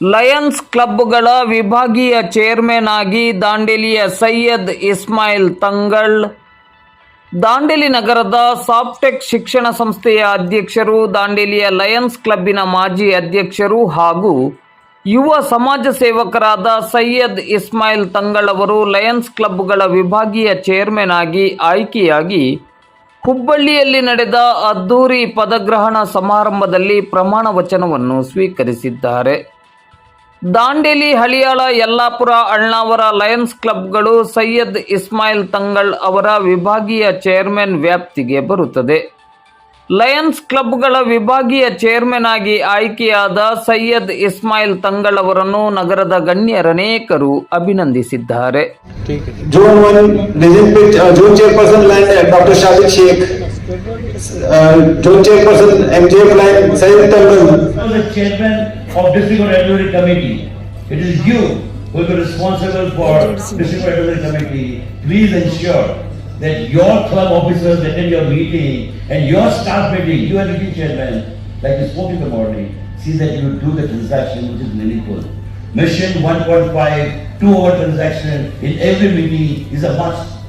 Lions ಕ್ಲಬ್ಗಳ ವಿಭಾಗೀಯ chairman ಆಗಿ ದಾಂಡೇಲಿಯ ಸೈಯದ್ ಇಸ್ಮಾಯಿಲ್ ತಂಗಳ್. ದಾಂಡೇಲಿ ನಗರದ ಸಾಫ್ಟೆಕ್ ಶಿಕ್ಷಣ ಸಂಸ್ಥೆಯ ಅಧ್ಯಕ್ಷರು, ದಾಂಡೇಲಿಯ ಲಯನ್ಸ್ ಕ್ಲಬ್ಬಿನ ಮಾಜಿ ಅಧ್ಯಕ್ಷರು ಹಾಗೂ ಯುವ ಸಮಾಜ ಸೇವಕರಾದ ಸೈಯದ್ ಇಸ್ಮಾಯಿಲ್ ತಂಗಳ್ ಅವರು ಲಯನ್ಸ್ ಕ್ಲಬ್ಗಳ ವಿಭಾಗೀಯ ಚೇರ್ಮನ್ ಆಗಿ ಆಯ್ಕೆಯಾಗಿ ಹುಬ್ಬಳ್ಳಿಯಲ್ಲಿ ನಡೆದ ಅದ್ದೂರಿ ಪದಗ್ರಹಣ ಸಮಾರಂಭದಲ್ಲಿ ಪ್ರಮಾಣ ವಚನವನ್ನು ಸ್ವೀಕರಿಸಿದ್ದಾರೆ. ದಾಂಡೇಲಿ, ಹಳಿಯಾಳ, ಯಲ್ಲಾಪುರ ಅಳ್ನಾವರ ಲಯನ್ಸ್ ಕ್ಲಬ್ಗಳು ಸೈಯದ್ ಇಸ್ಮಾಯಿಲ್ ತಂಗಳ್ ಅವರ ವಿಭಾಗೀಯ ಚೇರ್ಮನ್ ವ್ಯಾಪ್ತಿಗೆ ಬರುತ್ತದೆ. ಲಯನ್ಸ್ ಕ್ಲಬ್ಗಳ ವಿಭಾಗೀಯ ಚೇರ್ಮನ್ ಆಗಿ ಆಯ್ಕೆಯಾದ ಸೈಯದ್ ಇಸ್ಮಾಯಿಲ್ ತಂಗಳ್ ಅವರನ್ನು ನಗರದ ಗಣ್ಯರನೇಕರು ಅಭಿನಂದಿಸಿದ್ದಾರೆ. 1 legend pit, zone chairperson land Dr. Shahid Sheikh. Zone chairperson MJF line Syed Tangal. was the chairman of district regulatory committee. It is you who will be responsible for district regulatory committee. Please ensure that your club officers attend your meeting and your staff meeting, you are meeting chairman, like you spoke in the morning, see that you do the transaction which is meaningful. Mission 1.5, two hour transaction in every meeting is a must.